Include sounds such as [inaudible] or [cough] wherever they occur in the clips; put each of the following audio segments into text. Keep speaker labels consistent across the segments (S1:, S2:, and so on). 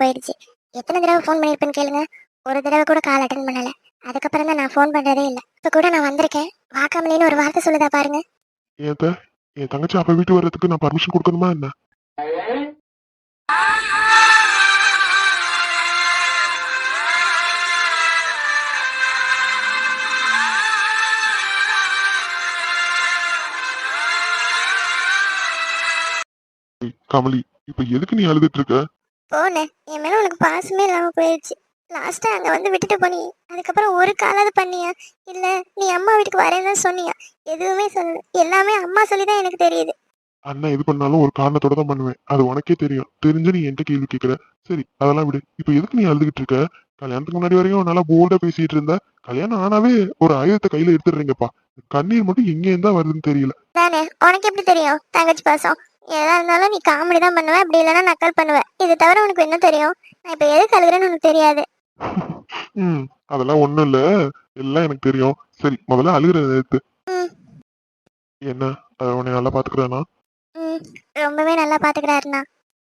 S1: போயிடுச்சு. எத்தனை தடவை ஃபோன் பண்ணியிருப்பேன்னு கேளுங்க. ஒரு தடவை கூட கால் அட்டன் பண்ணல. அதுக்கப்புறம் தான் நான் ஃபோன் பண்றதே இல்லை. இப்போ கூட நான் வந்திருக்கேன். வாக்காமலேன்னு ஒரு வார்த்தை சொல்லுதா பாருங்க.
S2: ஏன் என் தங்கச்சி அப்ப வீட்டு வர்றதுக்கு நான் பர்மிஷன் கொடுக்கணுமா என்ன? ஏய், கமலி இப்ப எதுக்கு நீ அழுதுட்டு இருக்க?
S1: போனேன். என் மேல உனக்கு பாசமே இல்லாம போயிடுச்சு லாஸ்டா அங்க வந்து விட்டுட்டு போனி. அதுக்கப்புறம் ஒரு காலாவது பண்ணியா? இல்ல நீ அம்மா வீட்டுக்கு வரேன்னு சொன்னியா? எதுவுமே சொல்லல எல்லாமே அம்மா சொல்லி தான் எனக்கு தெரியுது.
S2: அண்ணன் எது பண்ணாலும் ஒரு காரணத்தோட தான் பண்ணுவேன். அது உனக்கே தெரியும். தெரிஞ்சு நீ என்கிட்ட கேள்வி கேட்கற. சரி அதெல்லாம் விடு. இப்ப எதுக்கு நீ அழுதுகிட்டு இருக்க? கல்யாணத்துக்கு முன்னாடி வரையும் நல்லா போல்டா பேசிட்டு இருந்த. கல்யாணம் ஆனாவே ஒரு ஆயுதத்தை கையில எடுத்துடுறீங்கப்பா. கண்ணீர் மட்டும் எங்க இருந்தா வருதுன்னு தெரியல.
S1: தானே உனக்கு எப்படி தெரியும்? தங்கச்சி பாசம். எதா இருந்தாலும் நீ காமெடி தான் பண்ணுவ அப்படி இல்லைன்னா நக்கல் பண்ணுவ. இது தவிர உனக்கு என்ன தெரியும்? நான் இப்ப எதுக்கு அழுகிறேன்னு உனக்கு தெரியாது. [laughs]
S2: ம் அதெல்லாம் ஒண்ணும் இல்ல. எல்லாம் எனக்கு தெரியும். சரி முதல்ல அழுகுறத
S1: ம்.
S2: என்ன? அஹ் உன்னை நல்லா பாத்துக்கிறானா?
S1: ம் ரொம்பவே நல்லா பாத்துக்கிறாருண்ணா.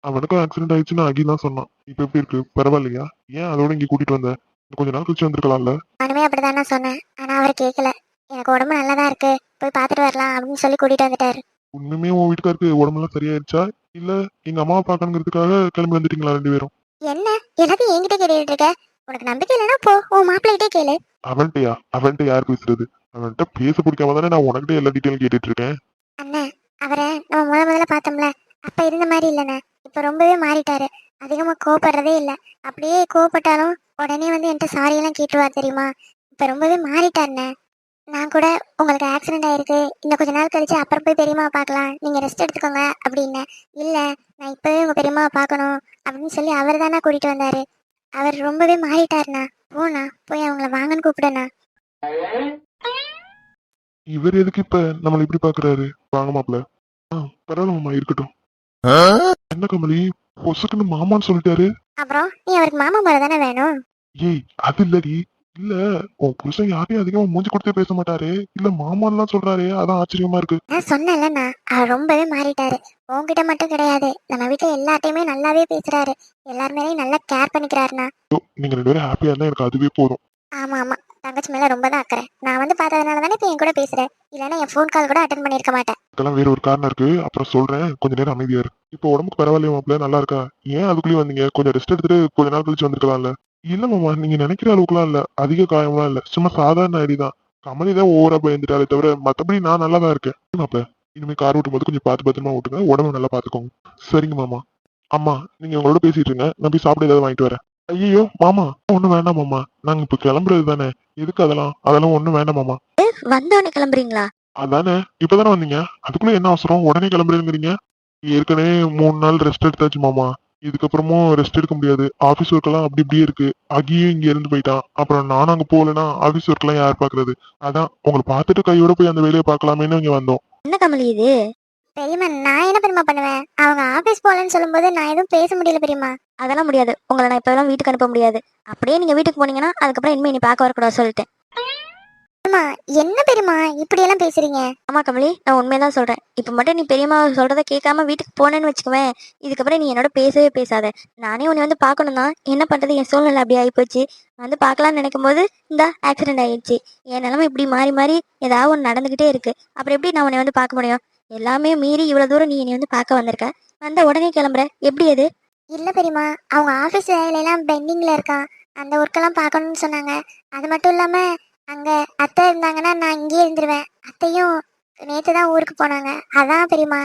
S2: அவனுக்கும் ஆக்சிடென்ட் ஆயிடுச்சுன்னு அகி தான் சொன்னான். இப்ப எப்படி இருக்கு? பரவாயில்லையா? ஏன் அதோட இங்க கூட்டிட்டு வந்த? இன்னும் கொஞ்ச நாள் கழிச்சு வந்திருக்கலாம்ல.
S1: நானுமே அப்படிதானே சொன்னேன். ஆனா அவர் கேட்கல எனக்கு உடம்பு நல்லதா இருக்கு. போய் பார்த்துட்டு வரலாம் அப்படின்னு சொல்லி கூட்டிட்டு வந்துட்டாரு.
S2: உண்மையுமே உன் வீட்டுக்காருக்கு உடம்பெல்லாம் சரியாயிருச்சா? இல்ல எங்க அம்மாவை பார்க்கணுங்கிறதுக்காக கிளம்பி வந்துட்டீங்களா ரெண்டு பேரும்?
S1: என்ன? எல்லாத்தையும் என்கிட்ட கேட்டுட்டு இருக்க உனக்கு நம்பிக்கை இல்லைன்னா போ உன் மாப்பிள்ளைகிட்டே கேளு.
S2: அவன்கிட்டயா? அவன்கிட்ட யார் பேசுறது? அவன்கிட்ட பேச பிடிக்காம தானே நான் உனக்கிட்ட எல்லா டீட்டெயிலும் கேட்டுட்டு இருக்கேன்
S1: அண்ணன் அவரை நம்ம முத முதல்ல பார்த்தோம்ல அப்ப இருந்த மாதிரி இல்லைண்ணே. இப்ப ரொம்பவே மாறிட்டாரு. அதிகமா கோவப்படுறதே இல்ல. அப்படியே கோவப்பட்டாலும் உடனே வந்து என்கிட்ட சாரி எல்லாம் கேட்டுருவார் தெரியுமா? இப்ப ரொம்பவே மாறிட்டாருண்ணே. நான் கூட உங்களுக்கு ஆக்சிடென்ட் ஆயிருக்கு. இன்னும் கொஞ்ச நாள் கழிச்சு அப்புறம் போய் பெரியம்மாவை பார்க்கலாம். நீங்க ரெஸ்ட் எடுத்துக்கோங்க அப்படின்னு. இல்ல நான் இப்பவே உங்க பெரியம்மாவை பார்க்கணும் அப்படின்னு சொல்லி அவர் தானே கூட்டிட்டு வந்தாரு. அவர் ரொம்பவே மாறிட்டாருண்ணா. போண்ணா போய் அவங்கள வாங்கன்னு கூப்பிடுண்ணா.
S2: இவர் எதுக்கு இப்ப நம்மள இப்படி பாக்குறாரு? வாங்க மாப்ள பரவாயில்ல மாமா இருக்கட்டும். என்ன கமலி பொசுக்குன்னு மாமான்னு சொல்லிட்டாரு.
S1: அப்புறம் நீ அவருக்கு மாமா முறை தானே வேணும்?
S2: ஏய் அது இல்லடி. இல்ல உன் புருஷன் யாரையும் அதிகமா மூஞ்சி கொடுத்தே பேச மாட்டாரு. இல்ல மாமான்லாம் சொல்றாரே அதான் ஆச்சரியமா இருக்கு.
S1: நான் சொன்னேன்லண்ணா அவர் ரொம்பவே மாறிட்டாரு. உன்கிட்ட மட்டும் கிடையாது நம்ம வீட்டுல எல்லார்ட்டையுமே நல்லாவே பேசுறாரு. எல்லார் மேலயும் நல்லா கேர் பண்ணிக்கிறாருண்ணா.
S2: நீங்க ரெண்டு பேரும் ஹாப்பியா இருந்தா எனக்கு அதுவே போதும்.
S1: ஆமா ஆமா. தங்கச்சி மேல ரொம்ப தான் அக்கறை. நான் வந்து பார்த்ததுனால தானே இப்ப என் கூட பேசுறேன். இல்லைன்னா என் ஃபோன் கால் கூட அட்டன் பண்ணிருக்க மாட்டேன்.
S2: இதெல்லாம் வேற ஒரு காரணம் இருக்கு. அப்புறம் சொல்றேன் கொஞ்ச நேரம் அமைதியா இரு. இப்போ உடம்புக்கு பரவாயில்லையா மாப்ள நல்லா இருக்கா? ஏன் அதுக்குள்ளேயே வந்தீங்க? கொஞ்சம் ரெஸ்ட் எடுத்துட்டு கொஞ்ச நாள் கழிச்சு வந்திருக்கலாம்ல. இல்ல மாமா நீங்க நினைக்கிற அளவுக்குலாம் இல்ல. அதிக காயம்லாம் இல்ல. சும்மா சாதாரண அடி தான். கமலி தான் ஓவரா பயந்துட்டாலே தவிர மத்தபடி நான் நல்லா தான் இருக்கேன். மாப்ள இனிமே கார் ஓட்டும் போது கொஞ்சம் பார்த்து பத்திரமா ஓட்டுங்க. உடம்பு நல்லா பாத்துக்கோங்க சரிங்க மாமா. அம்மா நீங்க உங்களோட பேசிட்டு இருங்க. நான் போய் சாப்பிட ஏதாவது வாங்கிட்டு வரேன். ஐயோ மாமா ஒண்ணும் வேண்டாம் மாமா. நாங்க இப்ப கிளம்புறது தானே. எதுக்கு அதெல்லாம்? அதெல்லாம் ஒண்ணும் வேண்டாம் மாமா.
S1: வந்தோடனே கிளம்புறீங்களா?
S2: அதானே இப்பதானே வந்தீங்க. அதுக்குள்ள என்ன அவசரம்? உடனே கிளம்புறேங்கிறீங்க. ஏற்கனவே மூணு நாள் ரெஸ்ட் எடுத்தாச்சு மாமா. இதுக்கப்புறமும் ரெஸ்ட் எடுக்க முடியாது. ஆபீஸ் ஒர்க் எல்லாம் அப்படி இப்படியே இருக்கு. அகியும் இங்க இருந்து போயிட்டான். அப்புறம் நானும் அங்க போகலன்னா ஆபீஸ் ஒர்க் எல்லாம் யார் பாக்குறது? அதான் உங்களை பார்த்துட்டு கையோட போய் அந்த வேலையை பார்க்கலாமேன்னு இங்க வந்தோம்.
S1: என்ன கமலி இது? பெரியம்மா நான் என்ன பெரியம்மா பண்ணுவேன்? அவங்க ஆபீஸ் போகலன்னு சொல்லும்போது நான் எதுவும் பேச முடியல பெரியம்மா.
S3: அதெல்லாம் முடியாது. உங்களை நான் இப்போலாம் வீட்டுக்கு அனுப்ப முடியாது. அப்படியே நீங்க வீட்டுக்கு போனீங்கன்னா அதுக்கப்புறம் இனிமே நீ பார்க்க வரக்கூடாது சொல்லிட்டேன்.
S1: அம்மா என்ன பெரியம்மா இப்படி எல்லாம் பேசுறீங்க?
S3: ஆமா கமலி நான் உண்மையதான் சொல்றேன். இப்போ மட்டும் நீ பெரியம்மா சொல்றத கேட்காம வீட்டுக்கு போனேன்னு வச்சுக்குவேன். இதுக்கப்புறம் நீ என்னோட பேசவே பேசாத. நானே உன்னை வந்து பார்க்கணும் தான் என்ன பண்றது? என் சூழ்நிலை அப்படி ஆயிப்போச்சு. வந்து பார்க்கலாம்னு நினைக்கும் போது இந்த ஆக்சிடென்ட் ஆயிடுச்சு. என் நிலைமை இப்படி மாறி மாறி ஏதாவது ஒன்று நடந்துகிட்டே இருக்கு. அப்புறம் எப்படி நான் உன்னை வந்து பார்க்க முடியும்? எல்லாமே மீறி இவ்வளவு தூரம் நீ என்னை வந்து பார்க்க வந்திருக்க. வந்த உடனே கிளம்புற. எப்படி அது?
S1: இல்ல பெரியம்மா அவங்க ஆபீஸ் வேலையெல்லாம் பெண்டிங்ல இருக்கான். அந்த ஒர்க்கெல்லாம் பார்க்கணும்னு சொன்னாங்க. அது மட்டும் இல்லாம அங்க அத்தை இருந்தாங்கன்னா நான் இங்கேயே இருந்துருவேன். அத்தையும் நேத்து தான் ஊருக்கு போனாங்க. அதான் பெரியம்மா.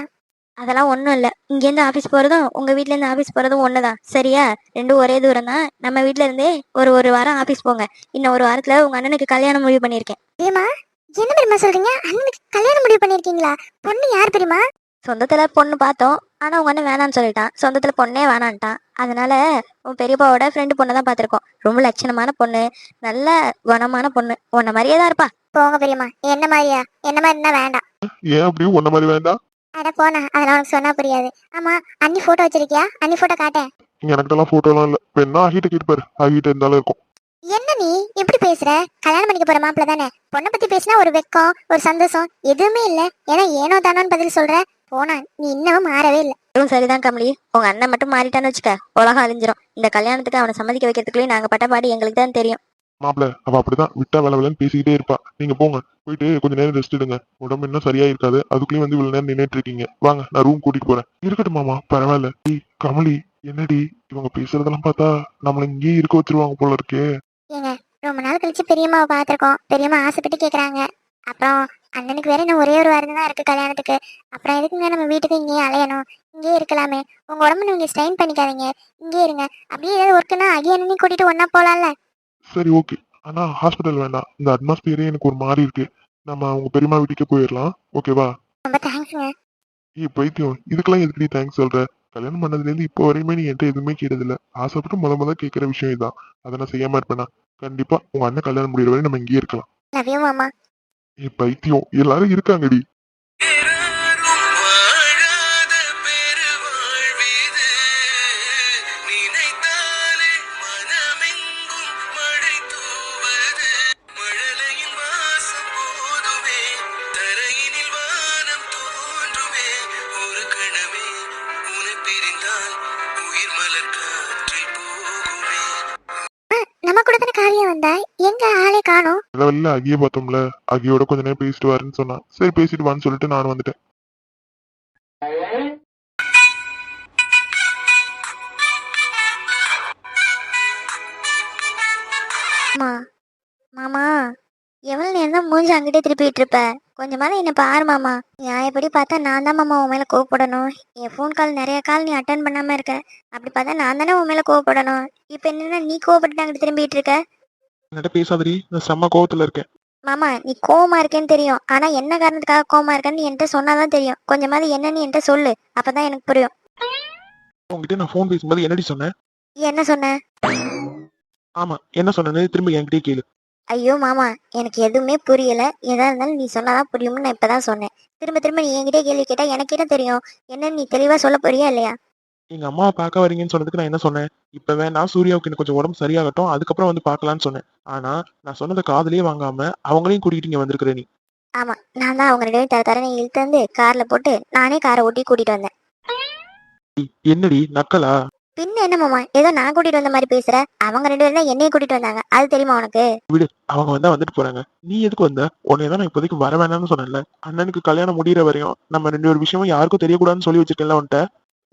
S3: அதெல்லாம் ஒன்றும் இல்லை. இங்கேருந்து ஆஃபீஸ் போகிறதும் உங்கள் வீட்டிலேருந்து ஆஃபீஸ் போகிறதும் ஒன்று தான் சரியா? ரெண்டும் ஒரே தூரம் தான் நம்ம வீட்டில் இருந்தே ஒரு ஒரு வாரம் ஆஃபீஸ் போங்க. இன்னும் ஒரு வாரத்தில் உங்கள் அண்ணனுக்கு கல்யாணம் முடிவு பண்ணியிருக்கேன்.
S1: பெரியம்மா என்ன பெரியம்மா சொல்றீங்க? அண்ணனுக்கு கல்யாணம் முடிவு பண்ணிருக்கீங்களா பொண்ணு யார் பெரியம்மா?
S3: சொந்தத்தில் பொண்ணு பார்த்தோம். ஆனால் உங்கள் அண்ணன் வேணான்னு சொல்லிட்டான். சொந்தத்தில் பொண்ணே வேணான்ட்டான். அதனால உன் பெரியப்பாவோட ஃப்ரெண்டு பொண்ணை தான் பார்த்துருக்கோம். ரொம்ப லட்சணமான பொண்ணு. நல்ல குணமான பொண்ணு. உன்னை மாதிரியே தான் இருப்பா.
S1: போங்க பெரியம்மா. என்ன மாதிரியா? என்ன மாதிரி இருந்தா வேண்டாம்.
S2: ஏன் அப்படியும் ஒன்ன மாதிரி வேண்டாம்
S1: அட போனா அதெல்லாம் உனக்கு சொன்னா புரியாது. ஆமா அண்ணி போட்டோ வச்சிருக்கியா? அண்ணி போட்டோ காட்டேன்.
S2: போட்டோ எல்லாம் இல்ல. இப்ப என்ன ஆகிட்ட கேட்டுப்பாரு ஆகிட்ட இருந்தாலும் இருக்கும்.
S1: என்ன நீ? எப்படி பேசுற? கல்யாணம் பண்ணிக்க போற மாப்பிள்ள தானே. பொண்ணை பத்தி பேசினா ஒரு வெக்கம் ஒரு சந்தோஷம் எதுவுமே இல்ல. ஏன்னா ஏனோ தானோன்னு பதில் சொல்ற. போனா நீ இன்னமும் மாறவே இல்ல.
S3: அதுவும் சரிதான் கமலி. உங்க அண்ணன் மட்டும் மாறிட்டான்னு வச்சுக்க உலகம் அழிஞ்சிரும். இந்த கல்யாணத்துக்கு அவனை சம்மதிக்க வைக்கிறதுக்குள்ளேயும் நாங்க பட்ட பாடு எங்களுக்கு தான் தெரியும்.
S2: மாப்பிள அவ அப்படிதான் விட்டா வேலை வேலைன்னு பேசிக்கிட்டே இருப்பா. நீங்க போங்க போயிட்டு கொஞ்ச நேரம் ரெஸ்ட் எடுங்க. உடம்பு இன்னும் சரியா இருக்காது அதுக்குள்ளயும் வந்து இவ்வளவு நேரம் நின்னுட்டு இருக்கீங்க. வாங்க நான் ரூம் கூட்டிட்டு போறேன். இருக்கட்டும் மாமா பரவாயில்ல. ஏய் கமலி என்னடி? இவங்க பேசுறதெல்லாம் பார்த்தா நம்மள இங்கேயே இருக்க வச்சிருவாங்க போல இருக்கே.
S1: ஏங்க ரொம்ப நாள் கழிச்சு பெரியம்மாவை பார்த்துருக்கோம். பெரியம்மா ஆசைப்பட்டு கேட்குறாங்க அப்புறம் அண்ணனுக்கு வேற இன்னும் ஒரே ஒரு வாரம் தான் இருக்கு கல்யாணத்துக்கு. அப்புறம் எதுக்குங்க நம்ம வீட்டுக்கு இங்கேயே அலையணும்? இங்கேயே இருக்கலாமே. உங்க உடம்பு நீங்க ஸ்ட்ரெயின் பண்ணிக்காதீங்க. இங்கேயே இருங்க. அப்படியே ஏதாவது ஒர்க்குன்னா அகிய அண்ணனையும் கூட்டிட்டு ஒன்னா போலாம்ல?
S2: சரி ஓகே ஆனா ஹாஸ்பிட்டல் வேண்டாம். இந்த அட்மாஸ்பியரே எனக்கு ஒரு மாதிரி இருக்கு. நம்ம உங்க பெரியம்மா வீட்டுக்கே போயிடலாம். ஓகேவா
S1: ரொம்ப தேங்க்ஸுங்க
S2: ஏய் பைத்தியம். இதுக்கெல்லாம் எதுக்கடி தேங்க்ஸ் சொல்ற? கல்யாணம் பண்ணதுல இருந்து இப்போ வரையுமே நீ என்கிட்ட எதுவுமே கேட்டதில்ல. ஆசைப்பட்டு முத முத கேட்கிற விஷயம் இதான். அதை நான் செய்யாம இருப்பேனா? கண்டிப்பா உங்க அண்ணன் கல்யாணம் முடிகிற வரை நம்ம இங்கேயே இருக்கலாம்.
S1: லவ்
S2: பைத்தியம் எல்லாரும் இருக்காங்கடி. லெவல்ல அகிய பார்த்தோம்ல அகியோட கொஞ்ச நேரம் பேசிட்டு வரேன்னு சொன்னா. சரி பேசிட்டு வான்னு சொல்லிட்டு நான் வந்துட்டேன்.
S3: அம்மா மாமா எவ்வளவு நேரம் தான் மூஞ்சி அங்கிட்டே திருப்பிட்டு இருப்ப கொஞ்சமாவது என்ன பாரு மாமா. நியாயப்படி பார்த்தா நான் தான் மாமா உன் மேல கோவப்படணும். என் ஃபோன் கால் நிறைய கால் நீ அட்டன் பண்ணாம இருக்க. அப்படி பார்த்தா நான் தானே உன் மேல கோவப்படணும். இப்போ என்னன்னா நீ கோவப்பட்டு அங்கிட்டு திரும்பிட்டு இருக்க?
S2: என்கிட்ட பேசாதடி. நான் செம்ம கோவத்துல இருக்கேன்.
S3: மாமா நீ கோவமா இருக்கேன்னு தெரியும். ஆனா என்ன காரணத்துக்காக கோவமா இருக்கேன்னு என்கிட்ட சொன்னாதான் தெரியும். கொஞ்சமாவது என்னன்னு என்கிட்ட சொல்லு. அப்பதான் எனக்கு புரியும்.
S2: உங்ககிட்ட நான் ஃபோன் பேசும்போது என்னடி சொன்னேன்
S3: என்ன சொன்ன?
S2: ஆமா என்ன சொன்னேன்னு திரும்ப என்கிட்டயே கேளு.
S3: ஐயோ மாமா எனக்கு எதுவுமே புரியல. எதா இருந்தாலும் நீ சொன்னாதான் புரியும்னு நான் இப்பதான் சொன்னேன். திரும்ப திரும்ப நீ என்கிட்ட கேள்வி கேட்டா எனக்கு என்ன தெரியும்? என்னன்னு நீ தெளிவா சொல்ல போறியா இல்லையா?
S2: எங்க அம்மாவை பார்க்க வரீங்கன்னு சொன்னதுக்கு நான் என்ன சொன்னேன்? இப்ப வேணா சூர்யாவுக்கு இன்னும் கொஞ்சம் உடம்பு சரியாகட்டும் அதுக்கப்புறம் வந்து பார்க்கலாம்னு சொன்னேன். ஆனா நான் சொன்னதை காதுலயே வாங்காம அவங்களையும் கூட்டிட்டு இங்க வந்திருக்கிற நீ.
S3: ஆமா நான் தான் அவங்க ரெண்டு பேரும் தர தரனை இழுத்து வந்து கார்ல போட்டு நானே காரை ஓட்டி கூட்டிட்டு வந்தேன்.
S2: என்னடி நக்கலா?
S3: பின்ன என்ன மாமா ஏதோ நான் கூட்டிட்டு வந்த மாதிரி பேசுற? அவங்க ரெண்டு பேரும் தான் என்னைய கூட்டிட்டு வந்தாங்க. அது தெரியுமா உனக்கு?
S2: அவங்க வந்தா வந்துட்டு போறாங்க. நீ எதுக்கு வந்த? உன்னை தான் நான் இப்போதைக்கு வர வேணாம்னு சொன்னேன்ல. அண்ணனுக்கு கல்யாணம் முடியிற வரையும் நம்ம ரெண்டு ஒரு விஷயமும் யாருக்கும் தெரியக்கூடாதுன்னு சொல்லி வச்சிருக்கேன்ல உன்ட்ட.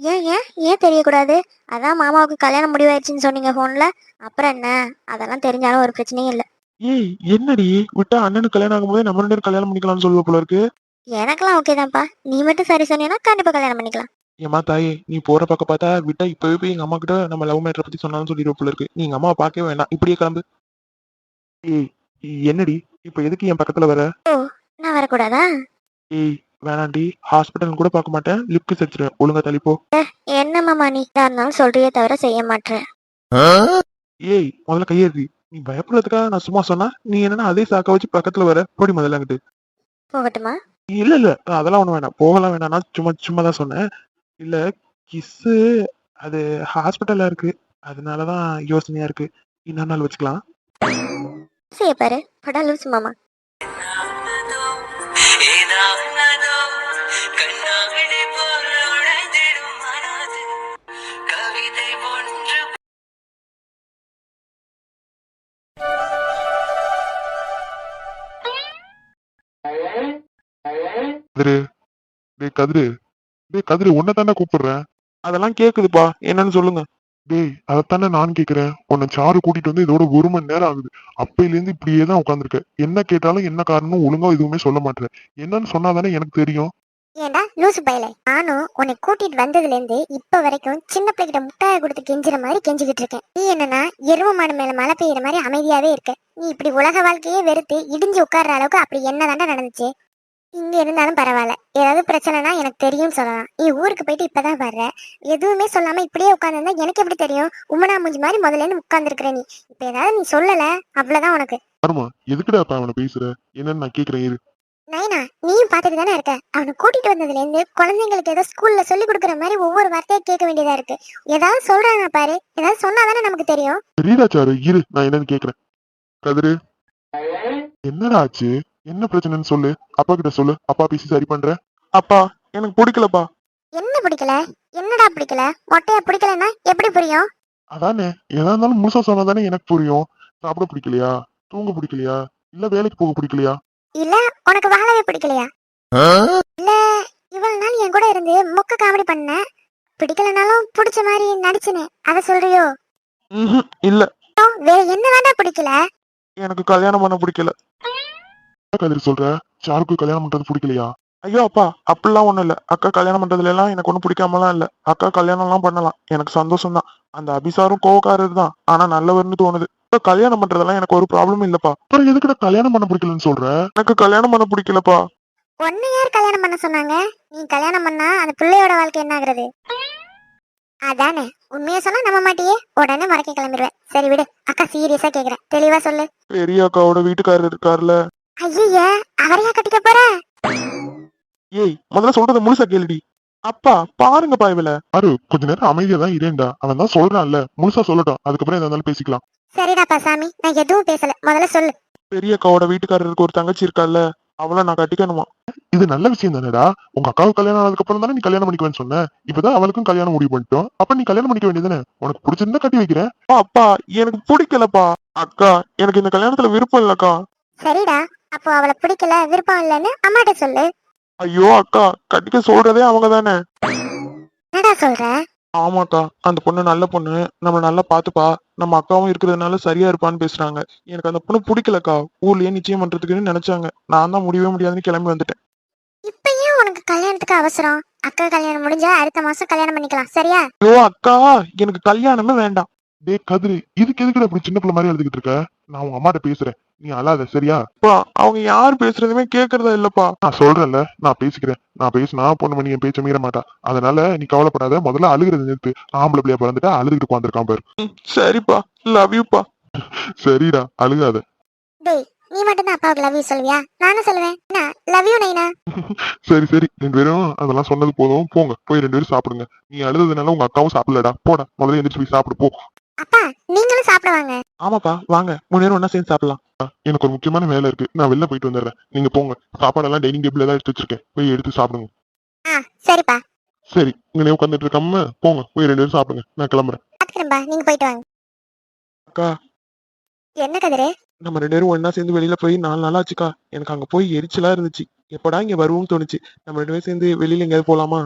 S3: ஏன் ஏன்? ஏன் தெரியக்கூடாது? அதான் மாமாவுக்கு கல்யாணம் முடிவாயிடுச்சுன்னு சொன்னீங்க போன்ல அப்புறம் என்ன? அதெல்லாம் தெரிஞ்சாலும் ஒரு பிரச்சனையும் இல்லை.
S2: ஏய் என்னடி? விட்டா அண்ணனுக்கு கல்யாணம் ஆகும்போது நம்ம ரெண்டு பேரும் கல்யாணம் பண்ணிக்கலாம்னு சொல்லுவ போல இருக்கு.
S3: எனக்கெல்லாம் ஓகே தான்ப்பா. நீ மட்டும் சரி சொன்னீங்கன்னா கண்டிப்பா கல்யாணம் பண்ணிக்கலாம்.
S2: ஏமா தாயே நீ போற பக்கம் பார்த்தா விட்டா இப்பவே போய் எங்க அம்மா கிட்ட நம்ம லவ் மேட்டரை பத்தி சொன்னாலும் சொல்லிடுவ போல இருக்கு. நீ எங்க அம்மாவை பார்க்கவே வேண்டாம். இப்படியே கிளம்பு. ஏய் என்னடி? இப்ப எதுக்கு என் பக்கத்துல வர?
S3: நான் வரக்கூடாதா?
S2: ஏய் வேணாண்டி. ஹாஸ்பிட்டல் கூட பார்க்க மாட்டேன். லிப்ட் செடிச்சிருவேன் ஒழுங்கா தள்ளிப்போ.
S3: என்ன மாமா நீ இருந்தாலும் சொல்றியே தவிர செய்ய மாட்டேன்.
S2: ஏய் முதல்ல கையேறி. நீ பயப்படுறதுக்காக நான் சும்மா சொன்னா நீ என்னன்னா அதே சாக்க வச்சு பக்கத்துல வர. போடி முதல்ல அங்கிட்டு.
S3: போகட்டுமா?
S2: இல்ல இல்ல. அதெல்லாம் ஒண்ணு வேணாம். போகலாம் வேணாம். சும்மா சும்மா தான் சொன்னேன். இல்ல கிஸ்ஸு அது ஹாஸ்பிட்டல்ல இருக்கு. அதனாலதான் யோசனையா இருக்கு. இன்னொரு நாள் வச்சுக்கலாம்.
S3: செய்ய பாரு. படா மாமா.
S2: கதிரு. டேய் கதிரு. டேய் கதிரு உன்னை தானே கூப்பிடுறேன். அதெல்லாம் கேக்குதுப்பா. என்னன்னு சொல்லுங்க. டேய் அதைத்தானே நான் கேக்குறேன். உன்னை சாரு கூட்டிட்டு வந்து இதோட ஒரு மணி நேரம் ஆகுது. அப்பையில இருந்து இப்படியே தான் உட்காந்துருக்க என்ன கேட்டாலும் என்ன காரணம் ஒழுங்கா எதுவுமே சொல்ல மாட்டேன் என்னன்னு சொன்னாதானே எனக்கு தெரியும்.
S1: ஏண்டா லூசு பயலே. நானும் உன்னை கூட்டிட்டு வந்ததுல இருந்து இப்ப வரைக்கும் சின்ன பிள்ளைகிட்ட முட்டாய கொடுத்து கெஞ்சுற மாதிரி கெஞ்சிக்கிட்டு இருக்கேன். நீ என்னன்னா எருவ மாடு மேல மழை பெய்யுற மாதிரி அமைதியாவே இருக்க. நீ இப்படி உலக வாழ்க்கையே வெறுத்து இடிஞ்சு உட்கார்ற அளவுக்கு அப்படி என்னதாண்டா நடந்துச்சு? இங்க இருந்தாலும் பரவாயில்ல. ஏதாவது பிரச்சனைனா எனக்கு தெரியும் சொல்லலாம். நீ ஊருக்கு போயிட்டு இப்பதான் வர்ற. எதுவுமே சொல்லாம இப்படியே உட்கார்ந்திருந்தா எனக்கு எப்படி தெரியும்? உம்மனா மூஞ்சி மாதிரி முதல்ல இருந்து உட்கார்ந்துருக்கிற நீ. இப்ப ஏதாவது நீ சொல்லல அவ்வளவுதான் உனக்கு.
S2: ஆமா எதுக்குடா இப்ப அவனை பேசுற? என்னன்னு நான் கேக்குறேன்
S1: நைனா நீயும் பாத்துட்டு தானே இருக்க? அவனை கூட்டிட்டு வந்ததுல இருந்து குழந்தைங்களுக்கு ஏதோ ஸ்கூல்ல சொல்லி கொடுக்குற மாதிரி ஒவ்வொரு வார்த்தையை கேட்க வேண்டியதா இருக்கு. ஏதாவது சொல்றாங்க பாரு. ஏதாவது சொன்னாதானே நமக்கு தெரியும்.
S2: ரீடா சாரு? இரு நான் என்னன்னு கேக்குறேன். கதிரு என்னடா ஆச்சு? என்ன பிரச்சனைன்னு சொல்லு. அப்பா கிட்ட சொல்லு. அப்பா பேசி சரி பண்றேன். அப்பா எனக்கு பிடிக்கலப்பா.
S1: என்ன பிடிக்கல? என்னடா பிடிக்கல? மொட்டையா பிடிக்கலன்னா எப்படி புரியும்?
S2: அதானே எதா இருந்தாலும் முழுசா சொன்னாதானே எனக்கு புரியும். சாப்பிட பிடிக்கலையா? தூங்க பிடிக்கலையா? இல்ல வேலைக்கு போக பிடிக்கலையா?
S1: இல்ல உனக்கு வாழவே பிடிக்கலையா? இல்ல இவ்வளவு நாள் என் கூட இருந்து மொக்க காமெடி பண்ண. பிடிக்கலனாலும் பிடிச்ச மாதிரி நடிச்சனே அத சொல்றியோ?
S2: இல்ல.
S1: வேற என்ன வேண்டா பிடிக்கல?
S2: எனக்கு கல்யாணம் பண்ண பிடிக்கல. கதிரி சொல்ற? சாருக்கு கல்யாணம் பண்றது பிடிக்கலையா? ஐயோ அப்பா அப்படிலாம் ஒண்ணும் இல்ல. அக்கா கல்யாணம் பண்றதுல எல்லாம் எனக்கு ஒண்ணும் பிடிக்காமலாம் இல்ல. அக்கா கல்யாணம் எல்லாம் பண்ணலாம். எனக்கு சந்தோஷம் தான் அந்த அபிசாரும் கோவக்காரர் தான் ஆனா நல்லவர்னு தோணுது. கல்யாணம் பண்றதெல்லாம் எனக்கு ஒரு ப்ராப்ளம் இல்லப்பா. அப்புறம் எதுக்குடா கல்யாணம் பண்ண பிடிக்கலன்னு சொல்ற? எனக்கு கல்யாணம் பண்ண பிடிக்கலப்பா.
S1: உன்னை யார் கல்யாணம் பண்ண சொன்னாங்க? நீ கல்யாணம் பண்ணா அந்த பிள்ளையோட வாழ்க்கை என்ன ஆகுறது? அதானே. உண்மையா சொன்னா நம்ப மாட்டியே. உடனே மறக்க கிளம்பிடுவேன் சரி விடு. அக்கா சீரியஸா கேக்குறேன். தெளிவா சொல்லு.
S2: பெரிய அக்காவோட வீட்டுக்காரர் இருக்காருல்ல
S1: ஐய அவரையா கட்டிக்க போற?
S2: ஏய் முதல்ல சொல்றத முழுசா கேளுடி. அப்பா பாருங்கப்பா இவள. அரு கொஞ்ச நேரம் அமைதியா தான் இரேண்டா அவன் தான் சொல்றான்ல. முழுசா சொல்லட்டும். அதுக்கப்புறம் எதா இருந்தாலும் பேசிக்கலாம்.
S1: சரிடாப்பா சாமி. நான் எதுவும் பேசல. முதல்ல சொல்லு.
S2: பெரிய அக்காவோட வீட்டுக்காரருக்கு ஒரு தங்கச்சி இருக்கால்ல அவளை நான் கட்டிக்கணுமா? இது நல்ல விஷயம் தானேடா. உங்க அக்காவுக்கு கல்யாணம் ஆனதுக்கு அப்புறம் தானே நீ கல்யாணம் பண்ணிக்குவேன்னு சொன்ன? இப்பதான் அவளுக்கும் கல்யாணம் முடிவு பண்ணிட்டோம். அப்ப நீ கல்யாணம் பண்ணிக்க வேண்டியதானே உனக்கு பிடிச்சிருந்தா கட்டி வைக்கிறேன். அப்பா எனக்கு பிடிக்கலப்பா. அக்கா எனக்கு இந்த கல்யாணத்துல விருப்பம் இல்லக்கா.
S1: சரிடா. அப்போ அவளை பிடிக்கல விருப்பம் இல்லைன்னு அம்மாட்ட சொல்லு.
S2: ஐயோ அக்கா கட்டிக்க சொல்றதே அவங்க தானே.
S1: என்னடா சொல்ற?
S2: ஆமாக்கா அந்த பொண்ணு நல்ல பொண்ணு. நம்ம நல்லா பாத்துப்பா நம்ம அக்காவும் இருக்கிறதுனால சரியா இருப்பான்னு பேசுறாங்க. எனக்கு அந்த பொண்ணு பிடிக்கலக்கா. ஊர்லயே நிச்சயம் பண்றதுக்குன்னு நினைச்சாங்க. நான் தான் முடியவே முடியாதுன்னு கிளம்பி வந்துட்டேன்.
S1: இப்ப ஏன் உனக்கு கல்யாணத்துக்கு அவசரம்? அக்கா கல்யாணம் முடிஞ்சா அடுத்த மாசம் கல்யாணம் பண்ணிக்கலாம் சரியா?
S2: ஐயோ அக்கா எனக்கு கல்யாணமே வேண்டாம். டே கதிரு இதுக்கு எதுக்கு இப்படி சின்ன பிள்ளை மாதிரி எழுதிக்கிட்டு இருக்க? நான் உங்க அம்மாட்ட பேசுறேன். நீ அழாத சரியா? அவங்க யார் பேசுறதுமே கேக்குறதா இல்லப்பா. நான் சொல்றேன்ல நான் பேசிக்கிறேன். நான் பேசினா பொண்ணு மணி என் பேச்ச மீற மாட்டா. அதனால நீ கவலைப்படாத முதல்ல அழுகிறது நிறுத்து. ஆம்பளை பிள்ளையா பிறந்துட்டா அழுதுகிட்டு உட்காந்துருக்கான் பாரு. சரிப்பா லவ் யூப்பா சரிடா அழுகாத.
S1: டேய் நீ மட்டும் தான் அப்பாவுக்கு லவ் யூ சொல்வியா நானும் சொல்லுவேன். லவ் யூ நைனா?
S2: சரி சரி ரெண்டு பேரும் அதெல்லாம் சொன்னது போதும். போங்க போய் ரெண்டு பேரும் சாப்பிடுங்க. நீ அழுதுனால உங்க அக்காவும் சாப்பிடலடா. போடா முதல்ல எந்திரிச்சு போய் சாப்பிடு போ.
S1: அப்பா நீங்களும் சாப்பிடுவாங்க
S2: ஆமாப்பா வாங்க. மூணு நேரம் ஒண்ணா சேர்ந்து சாப்பிடலாம். எனக்கு ஒரு முக்கியமான வேலை இருக்கு. நான் வெளில போயிட்டு வந்துடுறேன். நீங்க போங்க. சாப்பாடெல்லாம் டைனிங் டேபிள்ல தான் எடுத்து வச்சிருக்கேன். போய் எடுத்து சாப்பிடுங்க.
S1: ஆ சரிப்பா.
S2: சரி இங்கே உட்காந்துட்டு இருக்காம போங்க. போய் ரெண்டு பேரும் சாப்பிடுங்க. நான் கிளம்புறேன்.
S1: பாத்துக்கிறேன்பா நீங்க போயிட்டு வாங்க.
S2: அக்கா.
S1: என்ன கதிரு?
S2: நம்ம ரெண்டு பேரும் ஒண்ணா சேர்ந்து வெளியில போய் நாலு நாள் ஆச்சுக்கா. எனக்கு அங்க போய் எரிச்சலா இருந்துச்சு. எப்படா இங்க வருவோம்னு தோணுச்சு. நம்ம ரெண்டு பேரும் சேர்ந்து வெளியில எங்கேயாவது போலாமா?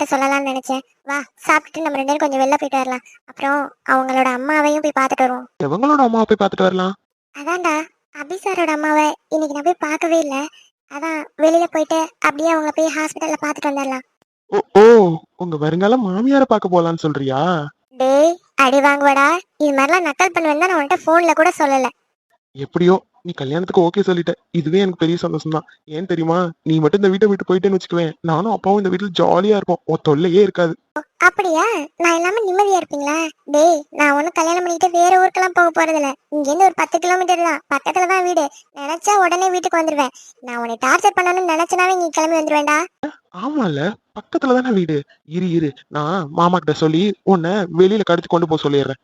S1: உன்கிட்ட சொல்லலாம்னு நினைச்சேன். வா சாப்பிட்டுட்டு நம்ம ரெண்டு பேரும் கொஞ்சம் வெளில போயிட்டு வரலாம். அப்புறம் அவங்களோட அம்மாவையும் போய் பார்த்துட்டு வருவோம்.
S2: எவங்களோட அம்மாவை போய் பார்த்துட்டு வரலாம்?
S1: அதான்டா அபிசாரோட அம்மாவை இன்னைக்கு நான் போய் பார்க்கவே இல்லை. அதான் வெளியில போயிட்டு அப்படியே அவங்கள போய் ஹாஸ்பிட்டல்ல பார்த்துட்டு வந்துடலாம்.
S2: ஓ ஓ உங்க வருங்கால மாமியார பார்க்க போலான்னு சொல்றியா?
S1: டேய் அடி வாங்குவடா. இது மாதிரிலாம் நக்கல் பண்ணுவேன்னு நான் உன்கிட்ட ஃபோன்ல கூட சொல்லல.
S2: எப்படியோ நீ கல்யாணத்துக்கு ஓகே சொல்லிட்ட. இதுவே எனக்கு பெரிய சந்தோஷம் தான் ஏன் தெரியுமா? நீ மட்டும் இந்த வீட்டை விட்டு போயிட்டேன்னு வச்சுக்குவேன். நானும் அப்பாவும் இந்த வீட்டுல ஜாலியா இருப்போம். உன் தொல்லையே இருக்காது.
S1: அப்படியா? நான் இல்லாம நிம்மதியா இருப்பீங்களா? டேய் நான் ஒன்னும் கல்யாணம் பண்ணிட்டு வேற ஊருக்கெல்லாம் போக போறதில்ல. இங்க இருந்து ஒரு பத்து கிலோமீட்டர் தான். பக்கத்துல தான் வீடு. நினைச்சா உடனே வீட்டுக்கு வந்துருவேன். நான் உன்னை டார்ச்சர் பண்ணணும்னு நினைச்சனாவே நீ கிளம்பி வந்துருவேண்டா
S2: ஆமால பக்கத்துல தானே வீடு. இரு இரு. நான் மாமா கிட்ட சொல்லி உன்னை வெளியில கடத்தி கொண்டு போக சொல்லிடுறேன்.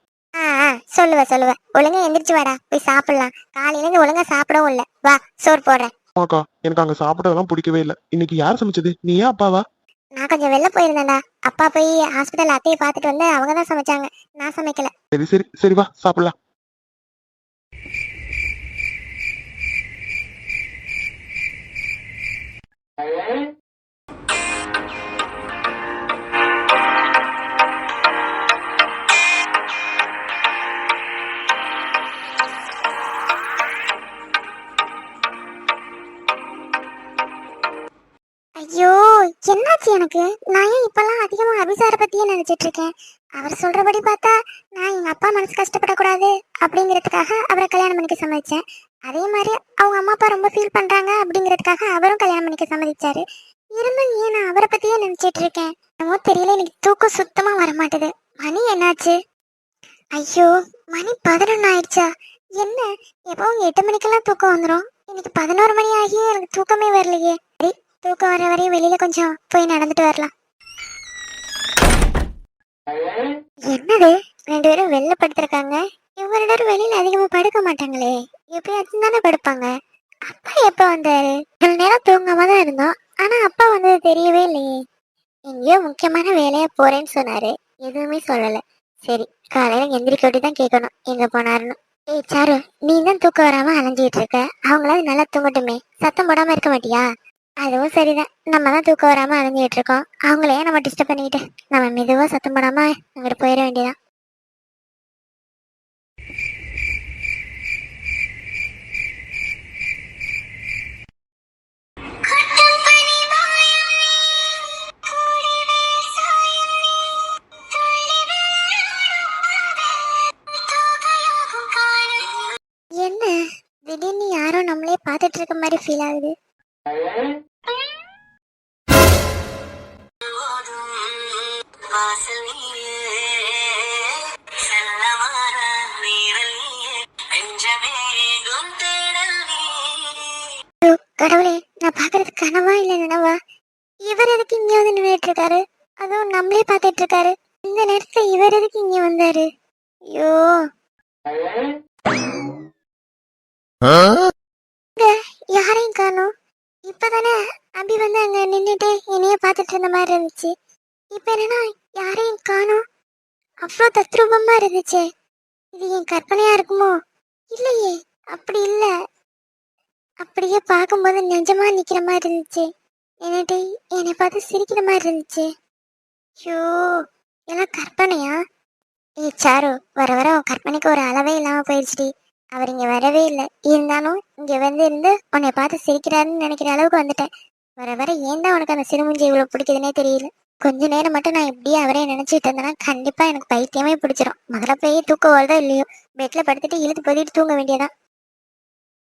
S1: ஆ ஆ சொல்லுவ சொல்லுவ. ஒழுங்கா எந்திரிச்சு வாடா. போய் சாப்பிடலாம். காலையில இருந்து ஒழுங்கா சாப்பிடவும் இல்ல. வா சோறு போடுறேன்.
S2: ஆமாக்கா எனக்கு அங்க சாப்பிடறதெல்லாம் பிடிக்கவே இல்லை. இன்னைக்கு யார் சமைச்சது? நீயா அப்பாவா?
S1: நான் கொஞ்சம் வெளில போயிருந்தேன்டா. அப்பா போய் ஹாஸ்பிட்டல் அத்தையை பார்த்துட்டு வந்து அவங்க தான் சமைச்சாங்க. நான் சமைக்கல.
S2: சரி சரி சரி வா சாப்பிடலாம்.
S1: ஐயோ என்னாச்சு எனக்கு? நான் ஏன் இப்பெல்லாம் அதிகமா அபிசார பத்தியே நினைச்சிட்டு இருக்கேன் அவர் சொல்றபடி பார்த்தா நான் எங்க அப்பா மனசு கஷ்டப்படக்கூடாது அப்படிங்கிறதுக்காக அவரை கல்யாணம் பண்ணிக்க சம்மதிச்சேன். அதே மாதிரி அவங்க அம்மா அப்பா ரொம்ப ஃபீல் பண்றாங்க அப்படிங்கிறதுக்காக அவரும் கல்யாணம் பண்ணிக்க சம்மதிச்சாரு. இருந்தும் ஏன் நான் அவரை பத்தியே நினைச்சிட்டு இருக்கேன் என்னமோ தெரியல எனக்கு தூக்கம் சுத்தமா வர மாட்டேது மணி என்னாச்சு? ஐயோ மணி பதினொன்னு ஆயிடுச்சா? என்ன? எப்பவும் எட்டு மணிக்கெல்லாம் தூக்கம் வந்துடும் இன்னைக்கு பதினோரு மணி ஆகியே எனக்கு தூக்கமே வரலையே. தூக்கம் வர வரையும் வெளியில கொஞ்சம் போய் நடந்துட்டு வரலாம். என்னது? ரெண்டு பேரும் வெளில படுத்திருக்காங்க. இவங்க ரெண்டு பேரும் வெளியில அதிகமா படுக்க மாட்டாங்களே. எப்பயாச்சும் தானே படுப்பாங்க. அப்பா எப்ப வந்தாரு? இவ்வளவு நேரம் தூங்காம தான் இருந்தோம். ஆனா அப்பா வந்தது தெரியவே இல்லையே. எங்கேயோ முக்கியமான வேலையா போறேன்னு சொன்னாரு. எதுவுமே சொல்லல. சரி காலையில எந்திரிக்க தான் கேட்கணும் எங்க போனாருன்னு. ஏய் சாரு நீ தான் தூக்கம் வராம அலைஞ்சிட்டு இருக்க. அவங்களாவது நல்லா தூங்கட்டுமே. சத்தம் போடாம இருக்க மாட்டியா? அதுவும் சரிதான். நம்ம தான் தூக்கம் வராம அலைஞ்சிட்டு இருக்கோம் அவங்களே நம்ம டிஸ்டர்ப் பண்ணிக்கிட்டு நம்ம மெதுவா சத்தம் போடாம அங்கிட்டு போயிட வேண்டியதான் என்ன? திடீர்னு யாரோ நம்மளே பார்த்துட்டு இருக்க மாதிரி ஃபீல் ஆகுது. கடவுளே நான் பாக்குறது கனவா இல்ல நினவா? இவர் எதுக்கு இங்க வந்து நின்றுட்டு இருக்காரு அதுவும் நம்மளே பார்த்துட்டு இருக்காரு இந்த நேரத்துல இவர் எதுக்கு இங்க வந்தாரு? ஐயோ. யாரையும் காணோம். இப்பதானே அபி வந்து அங்க நின்றுட்டு என்னைய பார்த்துட்டு இருந்த மாதிரி இருந்துச்சு. இப்ப என்னன்னா யாரையும் காணோம். அவ்வளோ தத்ரூபமா இருந்துச்சே. இது என் கற்பனையா இருக்குமோ? இல்லையே அப்படி இல்ல. அப்படியே பார்க்கும்போது நிஜமா நிக்கிற மாதிரி இருந்துச்சு. என்னட்டு என்னை பார்த்து சிரிக்கிற மாதிரி இருந்துச்சு. ஐயோ எல்லாம் கற்பனையா? ஏ சாரு வர வர உன் கற்பனைக்கு ஒரு அளவே இல்லாம போயிடுச்சுடி அவர் இங்க வரவே இல்லை. இருந்தாலும் இங்க வந்து இருந்து உன்னை பார்த்து சிரிக்கிறாருன்னு நினைக்கிற அளவுக்கு வந்துட்டேன். வர வர ஏன் தான் உனக்கு அந்த சிறுமுஞ்சி இவ்வளவு பிடிக்குதுன்னே தெரியல. கொஞ்ச நேரம் மட்டும் நான் இப்படியே அவரே நினைச்சிட்டு இருந்தேன்னா கண்டிப்பா எனக்கு பைத்தியமே பிடிச்சிரும். முதல்ல போய் தூக்க வருதோ இல்லையோ? பெட்ல படுத்துட்டு இழுத்து போதிட்டு தூங்க வேண்டியதான்